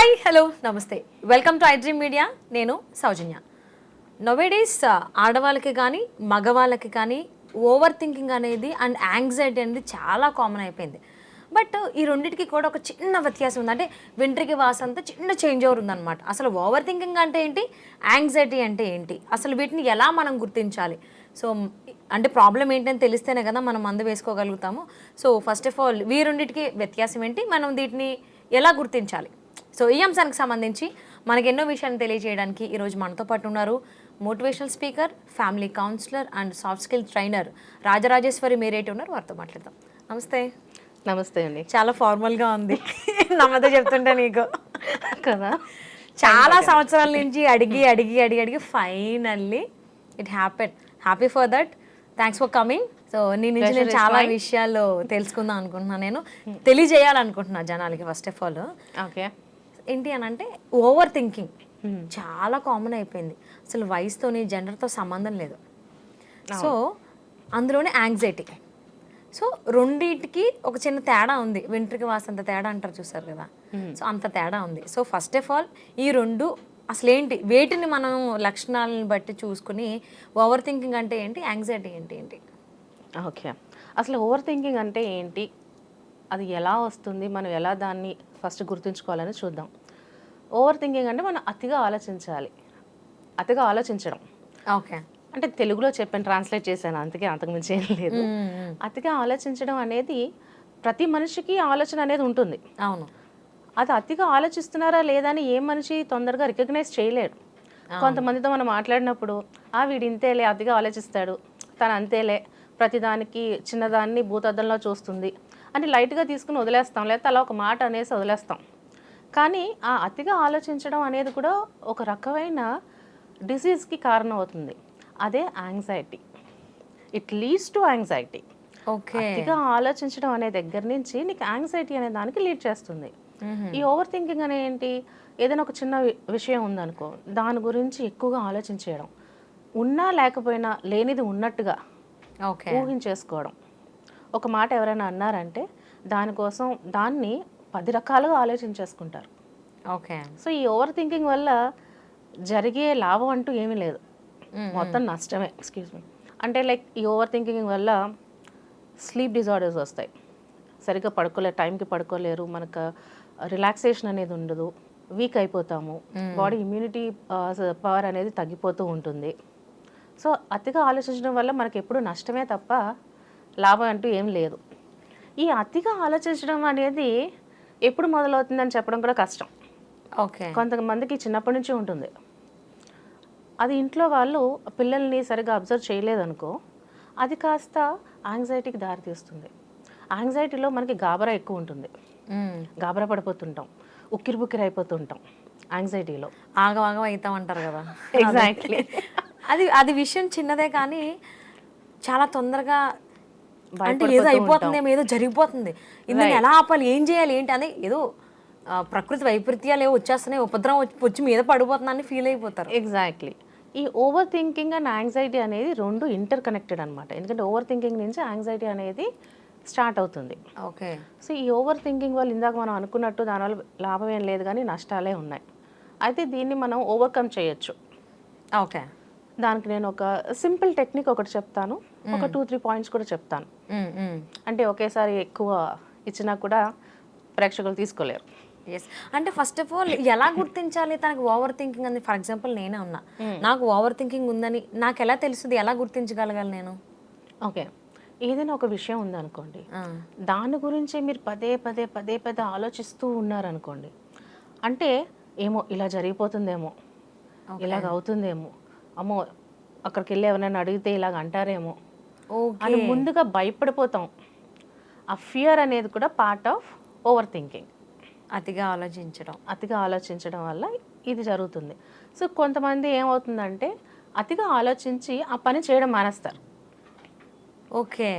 Hi hello నమస్తే. Welcome to iDream media నేను Soujanya. Nowadays uh, ఆడవాళ్ళకి కానీ మగవాళ్ళకి కానీ ఓవర్ థింకింగ్ అనేది అండ్ యాంగ్జైటీ అనేది చాలా కామన్ అయిపోయింది. బట్ uh, ఈ రెండింటికి కూడా ఒక చిన్న వ్యత్యాసం ఉంది. అంటే వెంట్రికి వాసంతా చిన్న చేంజ్ ఓవర్ ఉందన్నమాట. అసలు ఓవర్ థింకింగ్ అంటే ఏంటి? యాంగ్జైటీ అంటే ఏంటి? అసలు వీటిని ఎలా మనం గుర్తించాలి? సో అంటే ప్రాబ్లం ఏంటని తెలిస్తేనే కదా మనం మందు వేసుకోగలుగుతాము. So first of all we రెండింటికి వ్యత్యాసం ఏంటి? మనం వీటిని ఎలా గుర్తించాలి? సో ఈ అంశానికి సంబంధించి మనకి ఎన్నో విషయాలు తెలియజేయడానికి ఈరోజు మనతో పాటు ఉన్నారు motivational speaker family counsellor and soft skill trainer Rajarajeshwari మీరేటి ఉన్నారు వారితో మాట్లాడదాం. నమస్తే. నమస్తే అండి. చాలా ఫార్మల్గా ఉంది. నమ్మదే చెప్తుంటే నీకు. కదా? చాలా సంవత్సరాల నుంచి అడిగి అడిగి అడిగి అడిగి finally it happen happy for that thanks for coming so నీ నుంచి నేను చాలా విషయాలు తెలుసుకుందాం అనుకుంటున్నాను నేను. తెలియజేయాలనుకుంటున్నా జనాలకి ఫస్ట్ ఆఫ్ ఆల్ ఓకే ఏంటి అని అంటే ఓవర్ థింకింగ్. చాలా కామన్ అయిపోయింది. అసలు వయసుతోని జెండర్తో సంబంధం లేదు. సో అందులోనే యాంగ్జైటీ. సో రెండింటికి ఒక చిన్న తేడా ఉంది. వెంట్రుకి వాసంత తేడా అంటారు చూసారు కదా? సో అంత తేడా ఉంది. సో ఫస్ట్ ఆఫ్ ఆల్ ఈ రెండు అసలు ఏంటి వేటిని మనం లక్షణాలను బట్టి చూసుకుని ఓవర్ థింకింగ్ అంటే ఏంటి? యాంగ్జైటీ ఏంటి ఏంటి? ఓకే. అసలు ఓవర్ థింకింగ్ అంటే ఏంటి? అది ఎలా వస్తుంది మనం ఎలా దాన్ని ఫస్ట్ గుర్తుంచుకోవాలని చూద్దాం. ఓవర్ థింకింగ్ అంటే మనం అతిగా ఆలోచించాలి. అతిగా ఆలోచించడం. ఓకే. అంటే తెలుగులో చెప్పాను ట్రాన్స్లేట్ చేశాను అందుకే అంతకుమించి ఏం లేదు. అతిగా ఆలోచించడం అనేది ప్రతి మనిషికి ఆలోచన అనేది ఉంటుంది. అవును. అది అతిగా ఆలోచిస్తున్నారా లేదా అని ఏ మనిషి తొందరగా రికగ్నైజ్ చేయలేడు. కొంతమందితో మనం మాట్లాడినప్పుడు ఆ వీడు ఇంతేలే అతిగా ఆలోచిస్తాడు. తను అంతేలే ప్రతిదానికి చిన్నదాన్ని భూతద్దంలో చూస్తుంది. అని లైట్గా తీసుకుని వదిలేస్తాం. లేకపోతే అలా ఒక మాట అనేసి వదిలేస్తాం. కానీ ఆ అతిగా ఆలోచించడం అనేది కూడా ఒక రకమైన డిసీజ్కి కారణం అవుతుంది అదే anxiety. It leads to anxiety okay. అతిగా ఆలోచించడం అనే దగ్గర నుంచి నీకు యాంగ్జైటీ అనే దానికి లీడ్ చేస్తుంది. ఈ ఓవర్ థింకింగ్ అనే ఏంటి? ఏదైనా ఒక చిన్న విషయం ఉందనుకో దాని గురించి ఎక్కువగా ఆలోచించేయడం. ఉన్నా లేకపోయినా లేనిది ఉన్నట్టుగా ఊహించేసుకోవడం. ఒక మాట ఎవరైనా అన్నారంటే దానికోసం దాన్ని పది రకాలుగా ఆలోచించేసుకుంటారు. ఓకే. సో ఈ ఓవర్ థింకింగ్ వల్ల జరిగే లాభం అంటూ ఏమీ లేదు. మొత్తం నష్టమే. Excuse me. అంటే లైక్ ఈ ఓవర్ థింకింగ్ వల్ల స్లీప్ డిజార్డర్స్ వస్తాయి. సరిగ్గా పడుకోలేరు టైంకి పడుకోలేరు మనకు రిలాక్సేషన్ అనేది ఉండదు వీక్ అయిపోతాము బాడీ ఇమ్యూనిటీ పవర్ అనేది తగ్గిపోతూ ఉంటుంది. సో అతిగా ఆలోచించడం వల్ల మనకి ఎప్పుడు నష్టమే తప్ప లాభం అంటూ ఏం లేదు. ఈ అతిగా ఆలోచించడం అనేది ఎప్పుడు మొదలవుతుందని చెప్పడం కూడా కష్టం. ఓకే. కొంతమందికి చిన్నప్పటి నుంచి ఉంటుంది. అది ఇంట్లో వాళ్ళు పిల్లల్ని సరిగా అబ్జర్వ్ చేయలేదనుకో అది కాస్త యాంగ్జైటీకి దారితీస్తుంది. యాంగ్జైటీలో మనకి గాబరా ఎక్కువ ఉంటుంది. గాబరా పడిపోతుంటాం. ఉక్కిరి బుక్కిరి అయిపోతుంటాం యాంగ్జైటీలో. ఆగం ఆగం అవుతాం అంటారు కదా. ఎగ్జాక్ట్లీ అది అది విషయం చిన్నదే కానీ చాలా తొందరగా అంటే ఏదో అయిపోతుందేమో ఏదో జరిగిపోతుంది. ఇందులో ఎలా ఆపాలి ఏం చేయాలి ఏంటి అని ఏదో ప్రకృతి వైపరీత్యాలు ఏవో వచ్చేస్తున్నాయి ఉపద్రవం వచ్చి వచ్చి మీద పడిపోతుందని ఫీల్ అయిపోతారు. ఎగ్జాక్ట్లీ ఈ ఓవర్ థింకింగ్ అండ్ యాంగ్జైటీ అనేది రెండు ఇంటర్ కనెక్టెడ్ అనమాట ఎందుకంటే ఓవర్ థింకింగ్ నుంచి యాంగ్జైటీ అనేది స్టార్ట్ అవుతుంది. ఓకే. సో ఈ ఓవర్ థింకింగ్ వల్ల ఇందాక మనం అనుకున్నట్టు దానివల్ల లాభం ఏం లేదు కానీ నష్టాలే ఉన్నాయి. అయితే దీన్ని మనం ఓవర్కమ్ చేయొచ్చు. ఓకే. దానికి నేను ఒక సింపుల్ టెక్నిక్ ఒకటి చెప్తాను. ఒక టూ త్రీ పాయింట్స్ కూడా చెప్తాను. అంటే ఒకేసారి ఎక్కువ ఇచ్చినా కూడా ప్రేక్షకులు తీసుకోలేరు. ఎస్ అంటే ఫస్ట్ ఆఫ్ ఆల్ ఎలా గుర్తించాలి తనకు ఓవర్ థింకింగ్ అని? ఫర్ ఎగ్జాంపుల్ నేనే ఉన్నా. నాకు ఓవర్ థింకింగ్ ఉందని నాకు ఎలా తెలుస్తుంది? ఎలా గుర్తించగలగాలి నేను? ఓకే. ఏదైనా ఒక విషయం ఉందనుకోండి. దాని గురించి మీరు పదే పదే పదే పదే ఆలోచిస్తూ ఉన్నారనుకోండి. అంటే ఏమో ఇలా జరిగిపోతుందేమో. ఇలాగ అవుతుందేమో. అమ్మో అక్కడికి వెళ్ళి ఎవరైనా అడిగితే ఇలాగ అంటారేమో. అని ముందుగా భయపడిపోతాం. ఆ ఫియర్ అనేది కూడా పార్ట్ ఆఫ్ ఓవర్ థింకింగ్ అతిగా ఆలోచించడం. అతిగా ఆలోచించడం వల్ల ఇది జరుగుతుంది. సో కొంతమంది ఏమవుతుందంటే అతిగా ఆలోచించి ఆ పని చేయడం మానేస్తారు. ఓకే.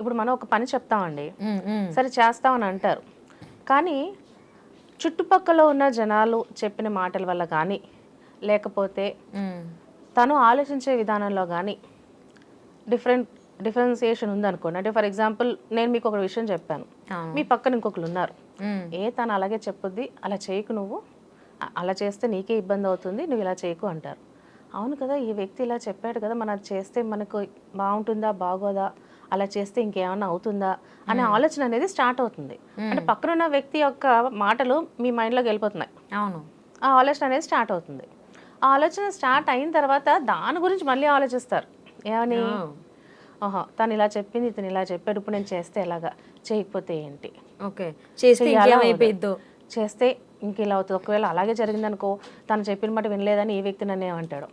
ఇప్పుడు మనం ఒక పని చెప్తామండి. సరే చేస్తామని అంటారు. కానీ చుట్టుపక్కల ఉన్న జనాలు చెప్పిన మాటల వల్ల కానీ లేకపోతే తను ఆలోచించే విధానంలో కానీ డిఫరెంట్ డిఫరెన్సియేషన్ ఉందనుకోండి. అంటే ఫర్ ఎగ్జాంపుల్ నేను మీకు ఒక విషయం చెప్పాను. మీ పక్కన ఇంకొకరు ఉన్నారు. ఏ తను అలాగే చెప్పుద్ది అలా చేయకు నువ్వు "అ- అలా చేస్తే నీకే ఇబ్బంది అవుతుంది నువ్వు ఇలా చేయకు అంటారు. అవును కదా ఈ వ్యక్తి ఇలా చెప్పాడు కదా మనం అది చేస్తే మనకు బాగుంటుందా బాగోదా అలా చేస్తే ఇంకేమైనా అవుతుందా అనే ఆలోచన అనేది స్టార్ట్ అవుతుంది. అంటే పక్కన ఉన్న వ్యక్తి యొక్క మాటలు మీ మైండ్లోకి వెళ్ళిపోతున్నాయి. అవును. ఆ ఆలోచన అనేది స్టార్ట్ అవుతుంది. ఆలోచన స్టార్ట్ అయిన తర్వాత దాని గురించి మళ్ళీ ఆలోచిస్తారు. ఏమని? ఓహో తను ఇలా చెప్పింది ఇతను ఇలా చెప్పాడు. ఇప్పుడు నేను చేస్తే ఎలాగా? చేయకపోతే ఏంటి? ఓకే. చేస్తే ఇంకేమైపోయిద్దో చేస్తే ఇంక ఇలా అవుతుంది. ఒకవేళ అలాగే జరిగిందనుకో తను చెప్పిన మాట వినలేదని ఈ వ్యక్తి నన్ను ఏమంటాడు?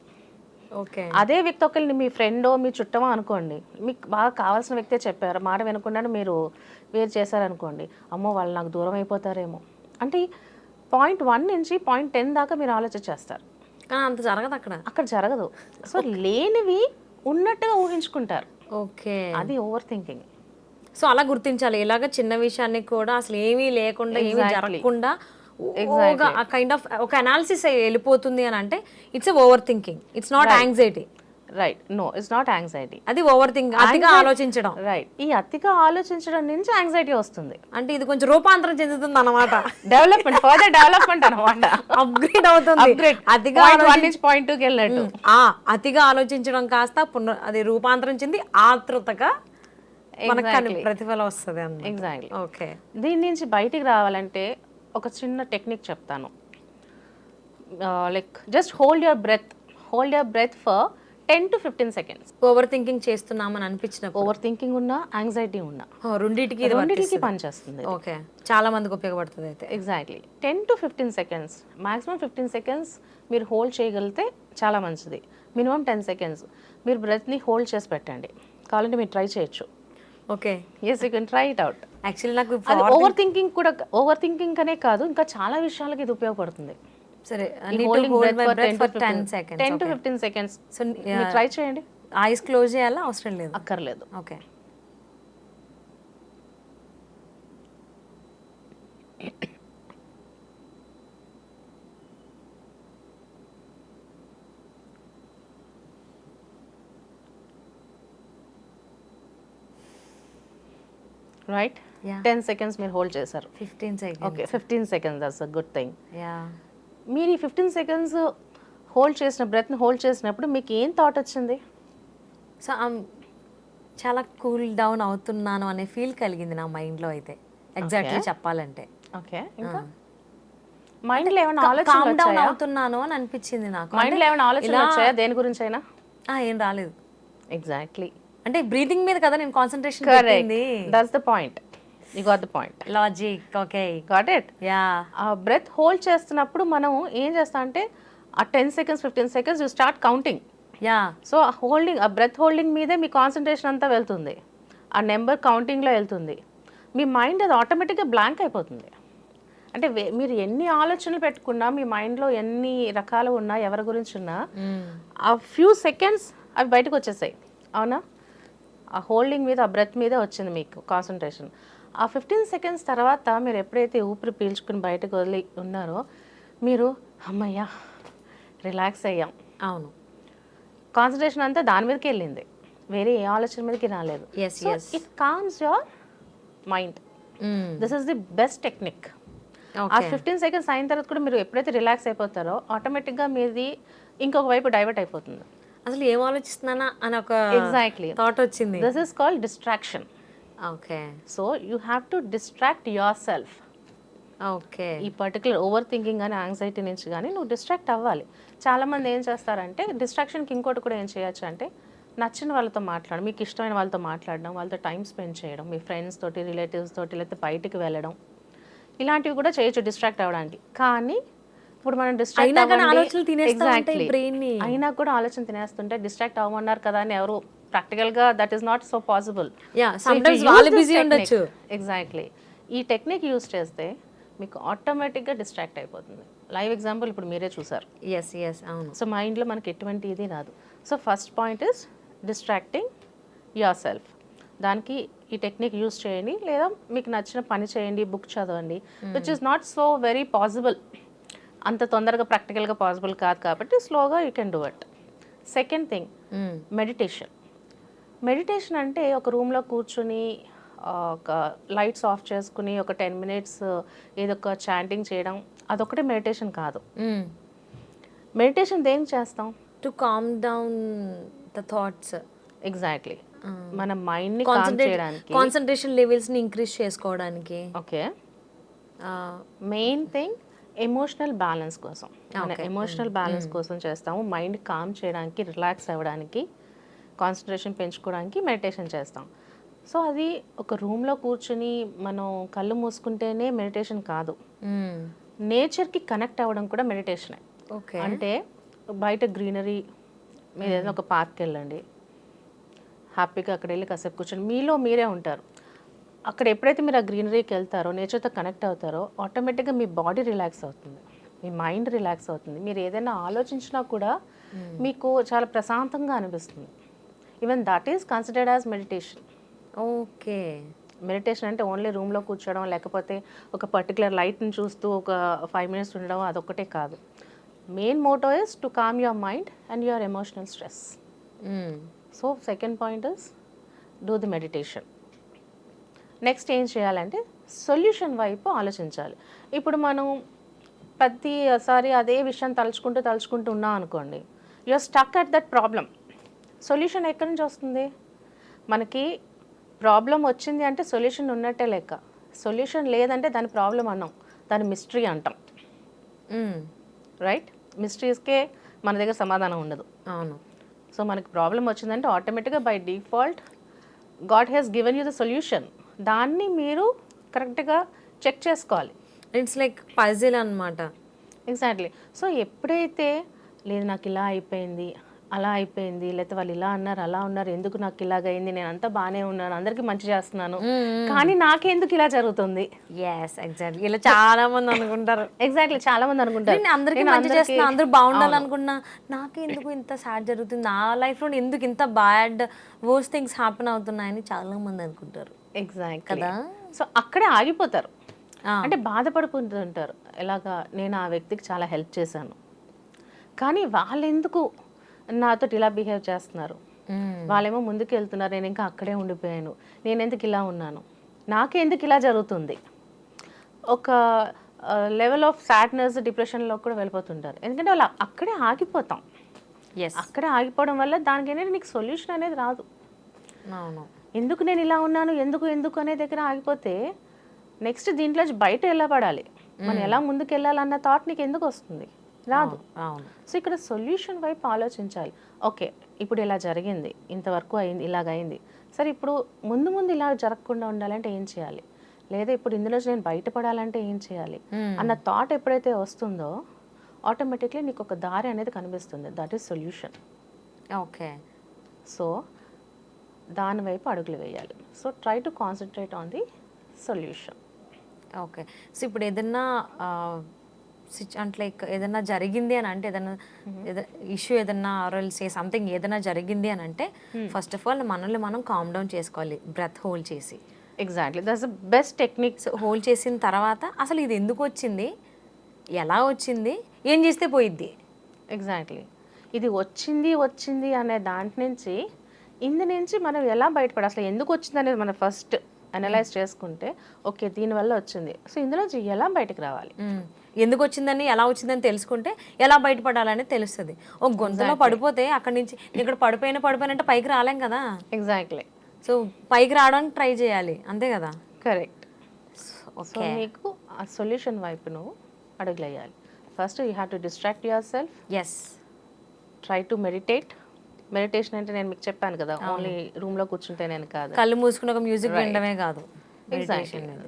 ఓకే. అదే వ్యక్తి ఒకరిని మీ ఫ్రెండో మీ చుట్టమో అనుకోండి మీకు బాగా కావాల్సిన వ్యక్తే చెప్పారు. మాట వినకుండానే మీరు వేరు చేశారనుకోండి అమ్మో వాళ్ళు నాకు దూరం అయిపోతారేమో. అంటే పాయింట్ వన్ నుంచి పాయింట్ టెన్ దాకా మీరు ఆలోచించేస్తారు కానీ అంత జరగదు అక్కడ. అక్కడ జరగదు. సో లేనివి ఉన్నట్టుగా ఊహించుకుంటారు. ఓకే. అది ఓవర్ థింకింగ్ సో అలా గుర్తించాలి. ఇలాగ చిన్న విషయాన్ని కూడా అసలు ఏమీ లేకుండా ఏమీ. జరగకుండా ఆ కైండ్ ఆఫ్ ఒక అనాలిసిస్ వెళ్ళిపోతుంది అని అంటే it's over thinking it's not anxiety right no it's not anxiety అది ఓవర్ థింక్ అతిగా ఆలోచించడం. రైట్ ఈ అతిగా ఆలోచించడం నుంచి యాంగ్జైటీ వస్తుంది. అంటే ఇది కొంచెం రూపాంతరం చెందుతుంది అనమాట డెవలప్మెంట్ ఫర్దర్ డెవలప్మెంట్ అనమాట అప్గ్రేడ్ అవుతుంది. అప్గ్రేడ్ అతిగా వన్ నుంచి పాయింట్ టూకి వెళ్ళినట్టు. ఆ అతిగా ఆలోచించడం కాస్త పునర్ అది రూపాంతరం చెంది ఆతృతగా మనకు ప్రతిఫలం వస్తుంది ఎగ్జాక్ట్లీ ఓకే. దీని నుంచి బయటికి రావాలంటే ఒక చిన్న టెక్నిక్ చెప్తాను. Like just hold your breath hold your breath for ten to fifteen seconds. Over thinking చేస్తున్నామని అనిపించినప్పుడు. ఓవర్ థింకింగ్ ఉన్నా యాంగ్జైటీ ఉన్నా. రెండిటికి ఇది రెండింటికి పనిచేస్తుంది ఓకే చాలా మందికి ఉపయోగపడుతుంది అయితే. Exactly ten to fifteen seconds maximum fifteen seconds మీరు హోల్డ్ చేయగలిగితే చాలా మంచిది. మినిమం టెన్ సెకండ్స్ మీరు బ్రెత్ని హోల్డ్ చేసి పెట్టండి. కావాలంటే మీరు ట్రై చేయొచ్చు. Okay yes you can try it out actually నాకు ఓవర్ థింకింగ్ కూడా ఓవర్ థింకింగ్ అనే కాదు ఇంకా చాలా విషయాలకి ఇది ఉపయోగపడుతుంది. సరే ten seconds to fifteen seconds so try చేయండి. ఐస్ క్లోజ్ చేయాలా? అవసరం లేదు. అక్కర్లేదు. ఓకే రైట్ టెన్ సెకండ్స్ మీరు హోల్డ్ చేశారు. Fifteen second okay fifteen seconds that's a good thing ya మీరు ఈ ఫిఫ్టీన్ సెకండ్స్ హోల్డ్ చేసిన బ్రెత్ని హోల్డ్ చేసినప్పుడు మీకు ఏం థాట్ వచ్చింది సో చాలా కూల్ డౌన్ అవుతున్నాను అనే ఫీల్ కలిగింది నా మైండ్లో అయితే. ఎగ్జాక్ట్లీ చెప్పాలంటే. ఓకే ఇంకా? మైండ్లో ఏమైనా కామ్ ఆలోచనలు డౌన్ అవుతున్నాను అని అనిపించింది నాకు. మైండ్లో ఏమైనా ఆలోచనలు వచ్చాయా? దేని గురించి అయినా ఆ, ఏం రాలేదు. ఎగ్జాక్ట్లీ అంటే బ్రీతింగ్ మీద కదా నేను concentration that's the point you got the point logic okay got it ya ఆ బ్రెత్ హోల్డ్ చేస్తున్నప్పుడు మనం ఏం చేస్తాం అంటే ఆ ten seconds fifteen seconds you start counting ya so ఆ హోల్డింగ్ ఆ బ్రెత్ హోల్డింగ్ మీదే మీ కాన్సన్ట్రేషన్ అంతా వెళ్తుంది. ఆ నెంబర్ కౌంటింగ్లో వెళ్తుంది. మీ మైండ్ అది ఆటోమేటిక్గా బ్లాంక్ అయిపోతుంది. అంటే మీరు ఎన్ని ఆలోచనలు పెట్టుకున్నా మీ మైండ్లో ఎన్ని రకాలు ఉన్నా ఎవరి గురించి ఉన్నా ఆ ఫ్యూ సెకండ్స్ అవి బయటకు వచ్చేసాయి. అవునా? ఆ హోల్డింగ్ మీద ఆ బ్రెత్ మీద వచ్చింది మీకు కాన్సన్ట్రేషన్ ఆ ఫిఫ్టీన్ సెకండ్స్ తర్వాత మీరు ఎప్పుడైతే ఊపిరి పీల్చుకుని బయటకు వదిలి ఉన్నారో మీరు అమ్మయ్యా రిలాక్స్ అయ్యాం. అవును. కాన్సన్ట్రేషన్ అంతా దాని మీదకి వెళ్ళింది. వేరే ఏ ఆలోచన మీదకి రాలేదు. It calms your mind this is the best technique ఆ ఫిఫ్టీన్ సెకండ్స్ అయిన తర్వాత కూడా మీరు ఎప్పుడైతే రిలాక్స్ అయిపోతారో ఆటోమేటిక్గా మీది ఇంకొక వైపు డైవర్ట్ అయిపోతుంది. అసలు ఏం ఆలోచిస్తున్నానా అని ఒక ఎగ్జాక్ట్లీ థాట్ వచ్చింది. This is called distraction okay so you have to distract yourself okay ఈ పర్టికులర్ ఓవర్ థింకింగ్ కానీ యాంగ్జైటీ నుంచి కానీ నువ్వు డిస్ట్రాక్ట్ అవ్వాలి. చాలామంది ఏం చేస్తారంటే డిస్ట్రాక్షన్కి ఇంకోటి కూడా ఏం చేయొచ్చు అంటే నచ్చిన వాళ్ళతో మాట్లాడడం మీకు ఇష్టమైన వాళ్ళతో మాట్లాడడం వాళ్ళతో టైం స్పెండ్ చేయడం మీ ఫ్రెండ్స్ తోటి రిలేటివ్స్ తోటి లేకపోతే బయటికి వెళ్ళడం. ఇలాంటివి కూడా చేయొచ్చు డిస్ట్రాక్ట్ అవ్వడానికి. కానీ ఇప్పుడు మనం డిస్ట్రాక్ట్ అయినా కూడా ఆలోచన తినేస్తుంటే డిస్ట్రాక్ట్ అవ్వమన్నారు కదా అని ఎవరు ప్రాక్టికల్గా that is not so possible వాళ్ళు బిజీ ఉండొచ్చు. ఎగ్జాక్ట్లీ ఈ టెక్నిక్ యూస్ చేస్తే మీకు ఆటోమేటిక్గా డిస్ట్రాక్ట్ అయిపోతుంది. లైవ్ ఎగ్జాంపుల్ ఇప్పుడు మీరే చూసారు. ఎస్ ఎస్ అవును. సో మైండ్లో మనకి ఎటువంటి ఇది రాదు. So first point is distracting yourself దానికి ఈ టెక్నిక్ యూస్ చేయండి. లేదా మీకు నచ్చిన పని చేయండి బుక్ చదవండి which is not so very possible అంత తొందరగా ప్రాక్టికల్గా పాసిబుల్ కాదు కాబట్టి స్లోగా you can do it second thing meditation meditation అంటే ఒక రూమ్లో కూర్చుని ఒక లైట్స్ ఆఫ్ చేసుకుని ఒక టెన్ మినిట్స్ ఏదో ఒక చాంటింగ్ చేయడం అదొకటే మెడిటేషన్ కాదు. మెడిటేషన్ దేనికి చేస్తాం? To calm down the thoughts. Exactly. మన మైండ్ని చేయడానికి కాన్సన్ట్రేషన్ లెవెల్స్ని ఇంక్రీజ్ చేసుకోవడానికి. Okay. Main thing emotional balance కోసం. ఎమోషనల్ బ్యాలెన్స్ కోసం చేస్తాము. మైండ్ కామ్ చేయడానికి రిలాక్స్ అవ్వడానికి కాన్సన్ట్రేషన్ పెంచుకోవడానికి మెడిటేషన్ చేస్తాం. సో అది ఒక రూమ్లో కూర్చుని మనం కళ్ళు మూసుకుంటేనే మెడిటేషన్ కాదు. నేచర్కి కనెక్ట్ అవ్వడం కూడా మెడిటేషనే ఓకే అంటే బయట గ్రీనరీ మీరు ఏదైనా ఒక పార్క్కి వెళ్ళండి. హ్యాపీగా అక్కడ వెళ్ళి కాసేపు కూర్చొని మీలో మీరే ఉంటారు. అక్కడ ఎప్పుడైతే మీరు ఆ గ్రీనరీకి వెళ్తారో నేచర్తో కనెక్ట్ అవుతారో ఆటోమేటిక్గా మీ బాడీ రిలాక్స్ అవుతుంది. మీ మైండ్ రిలాక్స్ అవుతుంది. మీరు ఏదైనా ఆలోచించినా కూడా మీకు చాలా ప్రశాంతంగా అనిపిస్తుంది. Even that is considered as meditation okay meditation అంటే ఓన్లీ రూమ్లో కూర్చోవడం లేకపోతే ఒక పర్టికులర్ లైట్ని చూస్తూ ఒక ఫైవ్ మినిట్స్ ఉండడం అదొక్కటే కాదు. Main motto is to calm your mind and your emotional stress. So second point is do the meditation next ఏం చేయాలంటే సొల్యూషన్ వైపు ఆలోచించాలి. ఇప్పుడు మనం ప్రతిసారి అదే విషయం తలుచుకుంటూ తలుచుకుంటూ ఉన్నాం అనుకోండి you're stuck at that problem solution ఎక్కడి నుంచి వస్తుంది? మనకి ప్రాబ్లం వచ్చింది అంటే సొల్యూషన్ ఉన్నట్టే లెక్క. సొల్యూషన్ లేదంటే దాని ప్రాబ్లం అన్నాం. దాని మిస్టరీ అంటాం. రైట్? మిస్టరీస్కే మన దగ్గర సమాధానం ఉండదు. అవును. సో మనకి ప్రాబ్లం వచ్చిందంటే ఆటోమేటిక్గా by default god has given you the solution. దాన్ని మీరు కరెక్ట్గా చెక్ చేసుకోవాలి. ఇట్స్ లైక్ పజిల్ అన్నమాట. ఎగ్జాక్ట్లీ. సో ఎప్పుడైతే లేదు నాకు ఇలా అయిపోయింది అలా అయిపోయింది లేకపోతే వాళ్ళు ఇలా అన్నారు అలా ఉన్నారు ఎందుకు నాకు ఇలాగైంది నేను అంతా బాగానే ఉన్నాను అందరికీ మంచి చేస్తున్నాను. కానీ నాకెందుకు ఇలా జరుగుతుంది? ఎస్ ఎగ్జాక్ట్లీ ఇలా చాలా మంది అనుకుంటారు. ఎగ్జాక్ట్లీ చాలా మంది అనుకుంటారు. నేను అందరికీ మంచి చేస్తున్నా అందరూ బాగుండాలనుకున్నా. నాకే ఎందుకు ఇంత సాడ్ జరుగుతుంది? నా లైఫ్లో ఎందుకు ఇంత బ్యాడ్ వర్స్ థింగ్స్ హ్యాపెన్ అవుతున్నాయని చాలా మంది అనుకుంటారు. ఎగ్జాక్ట్ కదా? సో అక్కడే ఆగిపోతారు. అంటే బాధపడుకుంటుంటారు ఎలాగా? నేను ఆ వ్యక్తికి చాలా హెల్ప్ చేశాను. కానీ వాళ్ళు ఎందుకు నాతో ఇలా బిహేవ్ చేస్తున్నారు. వాళ్ళేమో ముందుకు వెళ్తున్నారు నేను ఇంకా అక్కడే ఉండిపోయాను నేను ఎందుకు ఇలా ఉన్నాను? నాకెందుకు ఇలా జరుగుతుంది? ఒక లెవెల్ ఆఫ్ సాడ్నెస్ డిప్రెషన్లో కూడా వెళ్ళిపోతుంటారు. ఎందుకంటే వాళ్ళు అక్కడే ఆగిపోతాం. ఎస్ అక్కడే ఆగిపోవడం వల్ల దానికి ఏంటంటే నీకు సొల్యూషన్ అనేది రాదు. ఎందుకు నేను ఇలా ఉన్నాను ఎందుకు ఎందుకు అనే దగ్గర ఆగిపోతే నెక్స్ట్ దీంట్లో బయట ఎలా పడాలి మనం ఎలా ముందుకు వెళ్ళాలన్న థాట్ నీకు ఎందుకు వస్తుంది? రాదు. అవును సో ఇక్కడ సొల్యూషన్ వైపు ఆలోచించాలి. ఓకే ఇప్పుడు ఇలా జరిగింది ఇంతవరకు అయింది ఇలాగ అయింది. సరే ఇప్పుడు ముందు ముందు ఇలా జరగకుండా ఉండాలంటే ఏం చేయాలి? లేదా ఇప్పుడు ఇందులో నేను బయటపడాలంటే ఏం చేయాలి. అన్న థాట్ ఎప్పుడైతే వస్తుందో ఆటోమేటిక్లీ నీకు ఒక దారి అనేది కనిపిస్తుంది. That is solution okay. So దాని వైపు అడుగులు వేయాలి. So try to concentrate on the solution okay. So ఇప్పుడు ఏదన్నా సిచ్ అంటే లైక్ ఏదన్నా జరిగింది అని అంటే ఏదన్నా ఇష్యూ ఏదన్నా ఆర్ఎల్ సే సంథింగ్ ఏదైనా జరిగింది అని అంటే ఫస్ట్ ఆఫ్ ఆల్ మనల్ని మనం కామ్ డౌన్ చేసుకోవాలి బ్రెత్ హోల్డ్ చేసి. Exactly that's the best techniques hold చేసిన తర్వాత అసలు ఇది ఎందుకు వచ్చింది? ఎలా వచ్చింది? ఏం చేస్తే పోయిద్ది? ఎగ్జాక్ట్లీ ఇది వచ్చింది వచ్చింది అనే దాంట్ నుంచి ఇందు నుంచి మనం ఎలా బయటపడాలి? అసలు ఎందుకు వచ్చింది అనేది మనం ఫస్ట్ అనలైజ్ చేసుకుంటే ఓకే దీనివల్ల వచ్చింది. సో ఇందులోంచి ఎలా బయటకు రావాలి. ఎందుకు వచ్చిందని ఎలా వచ్చిందని తెలుసుకుంటే ఎలా బయటపడాలని తెలుస్తుంది. ఒక గొంతులో పడిపోతే అక్కడి నుంచి ఇక్కడ పడిపోయిన పడిపోయినంటే పైకి రాలేం కదా. ఎగ్జాక్ట్లీ సో పైకి రావడానికి ట్రై చేయాలి. అంతే కదా. కరెక్ట్ సో ఓకే నీకు ఆ సొల్యూషన్ వైపు నువ్వు అడుగులేయాలి. First you have to distract yourself yes try to meditate meditation అంటే నేను మీకు చెప్పాను కదా ఓన్లీ రూమ్లో కూర్చుంటే నేను కాదు. కళ్ళు మూసుకుని ఒక మ్యూజిక్ వినడమే కాదు.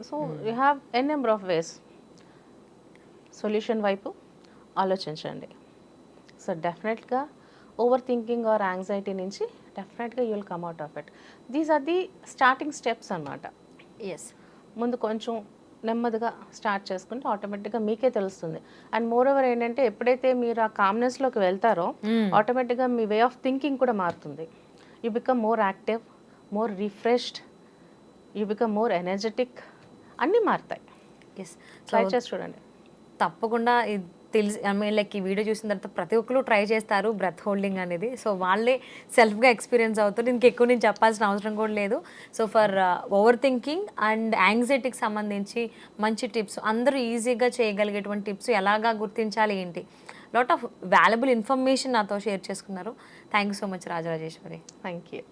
So you have n number of ways solution వైపు ఆలోచించండి. సో డెఫినెట్గా ఓవర్ థింకింగ్ ఆర్ యాంగ్జైటీ నుంచి డెఫినెట్గా you will come out of it these are the starting steps అనమాట ఎస్ ముందు కొంచెం నెమ్మదిగా స్టార్ట్ చేసుకుంటే ఆటోమేటిక్గా మీకే తెలుస్తుంది. అండ్ మోర్ ఓవర్ ఏంటంటే ఎప్పుడైతే మీరు ఆ కామ్నెస్లోకి వెళ్తారో ఆటోమేటిక్గా మీ వే ఆఫ్ థింకింగ్ కూడా మారుతుంది. You become more active more refreshed you become more energetic అన్నీ మారుతాయి. ఎస్ ట్రై చేసి చూడండి. తప్పకుండా తెలిసి ఐ మీన్ లైక్ ఈ వీడియో చూసిన తర్వాత ప్రతి ఒక్కరు ట్రై చేస్తారు బ్రెత్ హోల్డింగ్ అనేది. సో వాళ్ళే సెల్ఫ్గా ఎక్స్పీరియన్స్ అవుతారు. ఇంక ఎక్కువ నేను చెప్పాల్సిన అవసరం కూడా లేదు. So for over thinking and యాంగ్జైటీకి సంబంధించి మంచి టిప్స్ అందరూ ఈజీగా చేయగలిగేటువంటి టిప్స్ ఎలాగా గుర్తించాలి ఏంటి? లాట్ ఆఫ్ వాల్యుబుల్ ఇన్ఫర్మేషన్ నాతో షేర్ చేసుకున్నారు. Thank you so much Rajarajeshwari thank you